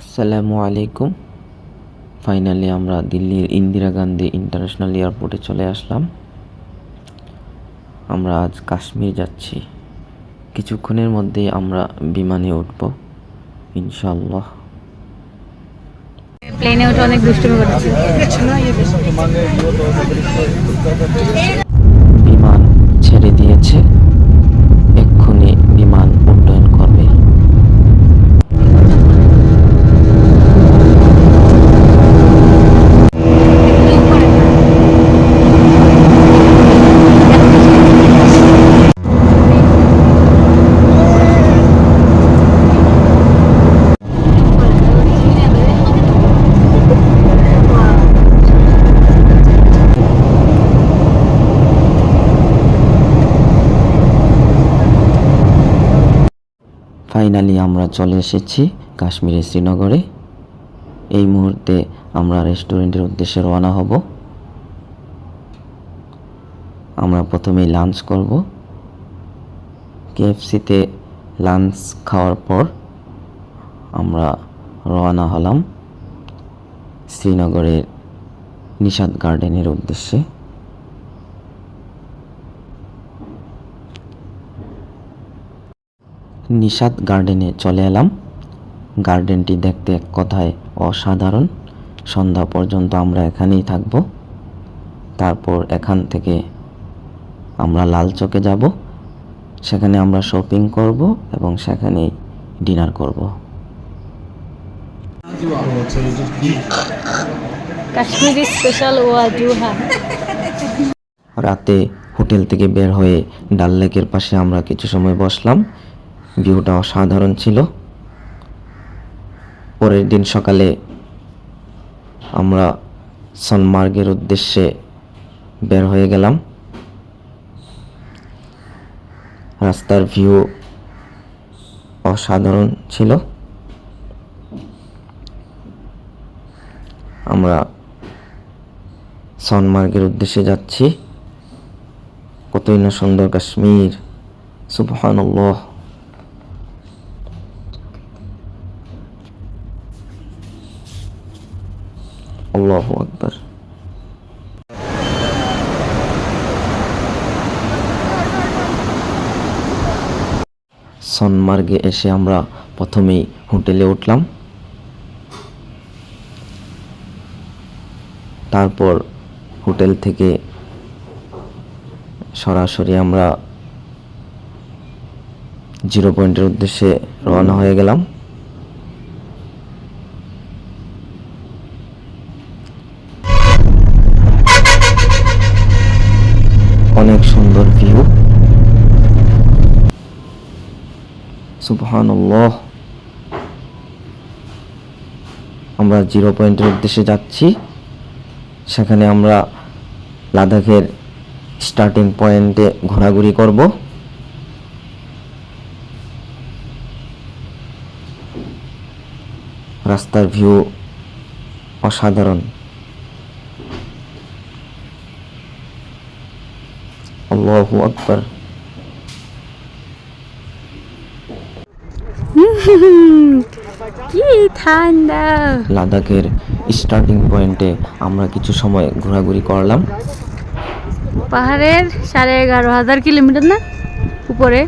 আসসালামু আলাইকুম। ফাইনালি আমরা দিল্লির ইন্দিরা গান্ধী ইন্টারন্যাশনাল এয়ারপোর্টে চলে আসলাম। আমরা আজ কাশ্মীর যাচ্ছি। কিছুক্ষণের মধ্যেই আমরা বিমানে উঠব ইনশাল্লাহ প্লেনে উঠে অনেক দুষ্টুমি করেছি বিমান ছেড়ে দিয়েছে এক্ষুনি বিমান উড্ডয়ন করবে ফাইনালি আমরা চলে এসেছি কাশ্মীরের শ্রীনগরে। এই মুহূর্তে আমরা রেস্টুরেন্টের উদ্দেশ্যে রওনা হব। আমরা প্রথমেই লাঞ্চ করব। কেএফসিতে লাঞ্চ খাওয়ার পর আমরা রওনা হলাম শ্রীনগরের নিষাদ গার্ডেনের উদ্দেশ্যে। নিষাদ গার্ডেনে চলে এলাম। গার্ডেনটি দেখতে এক কথায় অসাধারণ। সন্ধ্যা পর্যন্ত আমরা এখানেই থাকব। তারপর এখান থেকে আমরা লাল চকে যাব। সেখানে আমরা শপিং করব এবং সেখানেই ডিনার করব। কাশ্মীরি স্পেশাল ওয়াজুহা। রাতে হোটেল থেকে বের হয়ে ডাল লেকের পাশে আমরা কিছু সময় বসলাম। ভিউটা অসাধারণ ছিল। পরের দিন সকালে আমরা সনমার্গের উদ্দেশ্যে বের হয়ে গেলাম। রাস্তার ভিউ অসাধারণ ছিল। আমরা সনমার্গের উদ্দেশ্যে যাচ্ছি। কতই না সুন্দর কাশ্মীর। সুবহানাল্লাহ। আল্লাহু আকবার। সনমার্গে এসে আমরা প্রথমেই হোটেলে উঠলাম। তারপর হোটেল থেকে সরাসরি আমরা জিরো পয়েন্টের উদ্দেশ্যে রওনা হয়ে গেলাম অনেক সুন্দর ভিউ সুবহানাল্লাহ। আমরা জিরো পয়েন্টের উদ্দেশ্যে যাচ্ছি। সেখানে আমরা লাদাখের স্টার্টিং পয়েন্টে ঘোরাঘুরি করব। রাস্তার ভিউ অসাধারণ। আল্লাহু আকবার। কি ঠান্ডা। লাদাখের স্টার্টিং পয়েন্টে আমরা কিছু সময় ঘোরাঘুরি করলাম। পাহাড়ের সাড়ে এগারো হাজার কিলোমিটার না? উপরে।